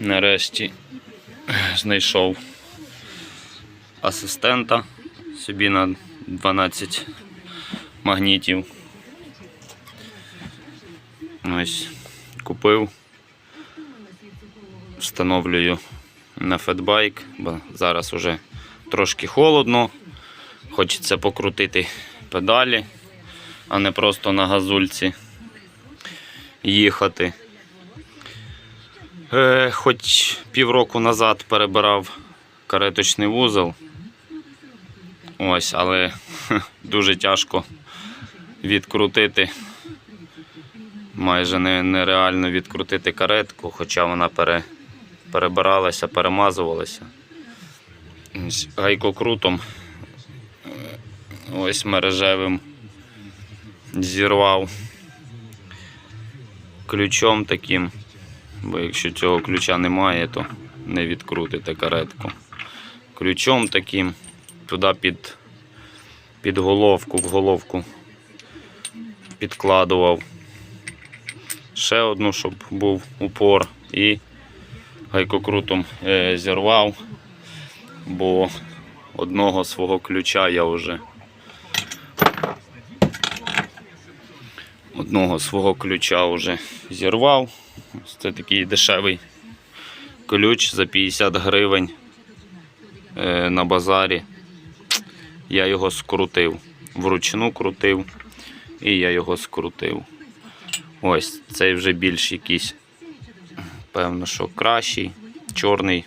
нарешті знайшов асистента собі на 12 магнітів. Ось купив, встановлюю на фетбайк, бо зараз уже трошки холодно. Хочеться покрутити педалі, а не просто на газульці їхати. Е, хоч півроку назад перебирав кареточний вузол. Ось, але дуже тяжко відкрутити. Майже нереально відкрутити каретку, хоча вона пере, перебиралася, перемазувалася. Ось Гайкокрутом е, ось мережевим зірвав ключом таким. Бо якщо цього ключа немає, то не відкрутите каретку. Ключом таким туди під, під головку, в головку підкладував. Ще одну, щоб був упор і гайкокрутом е, зірвав, бо одного свого ключа я вже одного свого ключа вже зірвав. Ось Це такий дешевий ключ за 50 гривень е, на базарі. Я його скрутив. Вручну крутив і я його скрутив. Ось цей вже більш якийсь, певно, що кращий, чорний.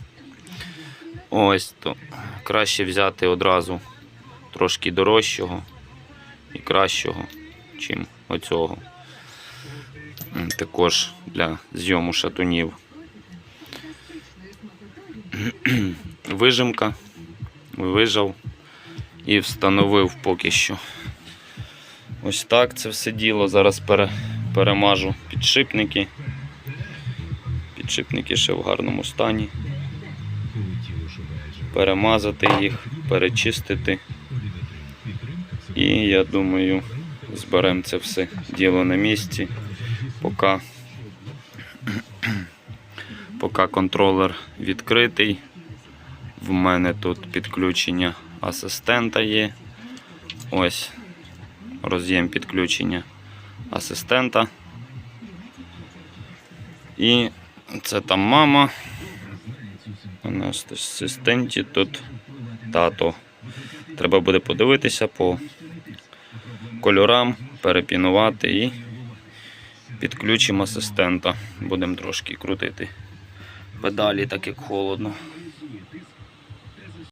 Ось то краще взяти одразу трошки дорожчого і кращого, чим оцього. Також для зйому шатунів. Вижимка. Вижав і встановив поки що. Ось так це все діло. Зараз пере, перемажу підшипники. Підшипники ще в гарному стані. Перемазати їх, перечистити. І я думаю, зберемо це все діло на місці, поки, поки контролер відкритий. В мене тут підключення асистента є. Ось роз'єм підключення асистента. І це там мама. У нас асистенті тут тато. Треба буде подивитися по кольорам, перепінувати і підключимо асистента. Будемо трошки крутити педалі, так як холодно.